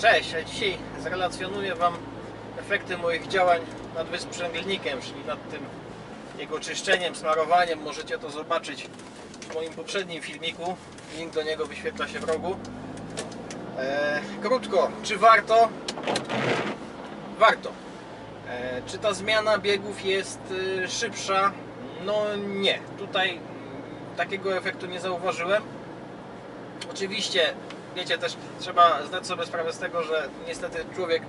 Cześć, a dzisiaj zrelacjonuję Wam efekty moich działań nad wysprzęglnikiem, czyli nad tym jego czyszczeniem, smarowaniem. Możecie to zobaczyć w moim poprzednim filmiku. Link do niego wyświetla się w rogu. E, krótko, czy warto? Warto. E, czy ta zmiana biegów jest y, szybsza? No nie. Tutaj takiego efektu nie zauważyłem. Oczywiście, wiecie też, trzeba zdać sobie sprawę z tego, że niestety człowiek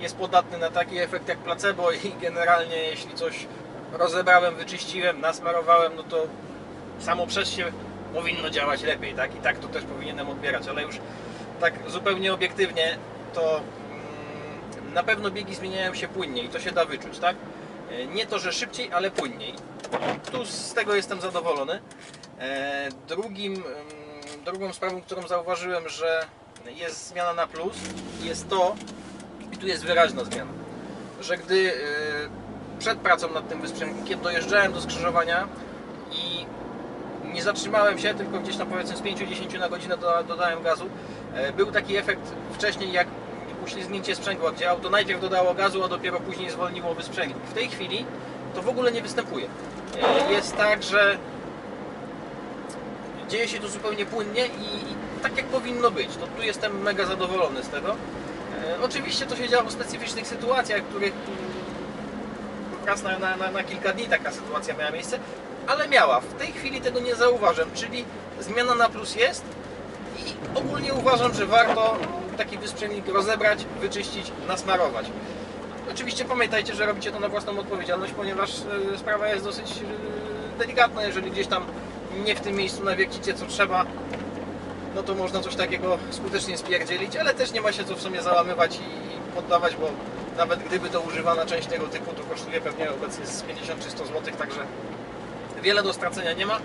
jest podatny na taki efekt jak placebo i generalnie jeśli coś rozebrałem, wyczyściłem, nasmarowałem, no to samo przez się powinno działać lepiej, tak? I tak to też powinienem odbierać, ale już tak zupełnie obiektywnie to mm, na pewno biegi zmieniają się płynniej to się da wyczuć, tak? E, Nie to, że szybciej, ale płynniej. Tu z tego jestem zadowolony. E, Drugim, mm, drugą sprawą, którą zauważyłem, że jest zmiana na plus, jest to, i tu jest wyraźna zmiana, że gdy e, przed pracą nad tym wysprzęgnikiem dojeżdżałem do skrzyżowania i nie zatrzymałem się, tylko gdzieś tam powiedzmy z 5-10 na godzinę doda- dodałem gazu. E, Był taki efekt wcześniej jak uślizgnięcie sprzęgła, gdzie auto najpierw dodało gazu, a dopiero później zwolniło wysprzęgnik. W tej chwili to w ogóle nie występuje. E, Jest tak, że dzieje się to zupełnie płynnie i, i tak jak powinno być. To tu jestem mega zadowolony z tego. E, oczywiście to się działo w specyficznych sytuacjach, których mm, raz na, na, na, kilka dni taka sytuacja miała miejsce, ale miała. W tej chwili tego nie zauważam, czyli zmiana na plus jest i ogólnie uważam, że warto taki wysprzęgnik rozebrać, wyczyścić, nasmarować. Oczywiście pamiętajcie, że robicie to na własną odpowiedzialność, ponieważ e, sprawa jest dosyć e, delikatna, jeżeli gdzieś tam nie w tym miejscu nawiercicie co trzeba, no to można coś takiego skutecznie spierdzielić, ale też nie ma się co w sumie załamywać i poddawać, bo nawet gdyby to używana część tego typu, to kosztuje pewnie obecnie z 50 czy 100 zł, także wiele do stracenia nie ma.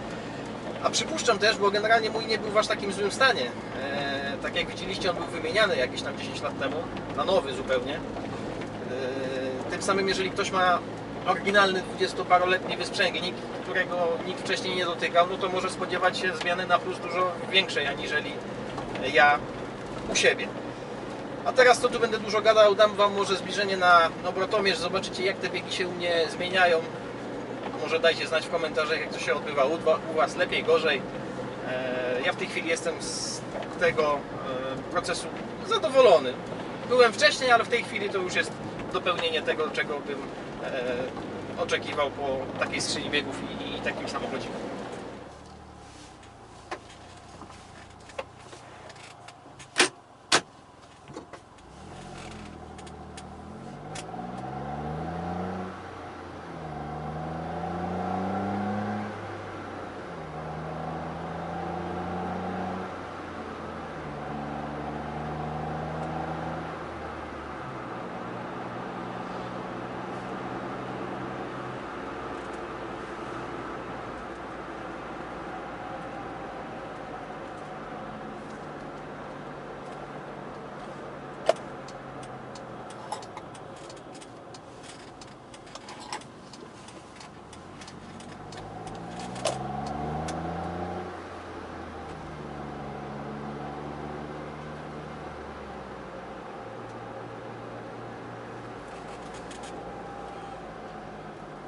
A przypuszczam też, bo generalnie mój nie był w aż takim złym stanie. E, tak jak widzieliście, on był wymieniany jakieś tam 10 lat temu, na nowy zupełnie. E, tym samym, jeżeli ktoś ma oryginalny 20-paroletni wysprzęgnik, którego nikt wcześniej nie dotykał, no to może spodziewać się zmiany na plus dużo większej, aniżeli ja u siebie. A teraz to tu będę dużo gadał, dam Wam może zbliżenie na obrotomierz, zobaczycie jak te biegi się u mnie zmieniają. Może dajcie znać w komentarzach jak to się odbywa u, Was, lepiej, gorzej. E, Ja w tej chwili jestem z tego e, procesu zadowolony. Byłem wcześniej, ale w tej chwili to już jest dopełnienie tego, czego bym e, oczekiwał po takiej skrzyni biegów i, i takim samochodzie.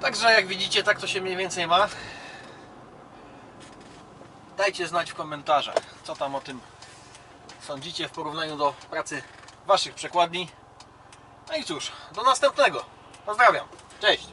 Także jak widzicie, tak to się mniej więcej ma. Dajcie znać w komentarzach, co tam o tym sądzicie w porównaniu do pracy Waszych przekładni. No i cóż, do następnego. Pozdrawiam. Cześć.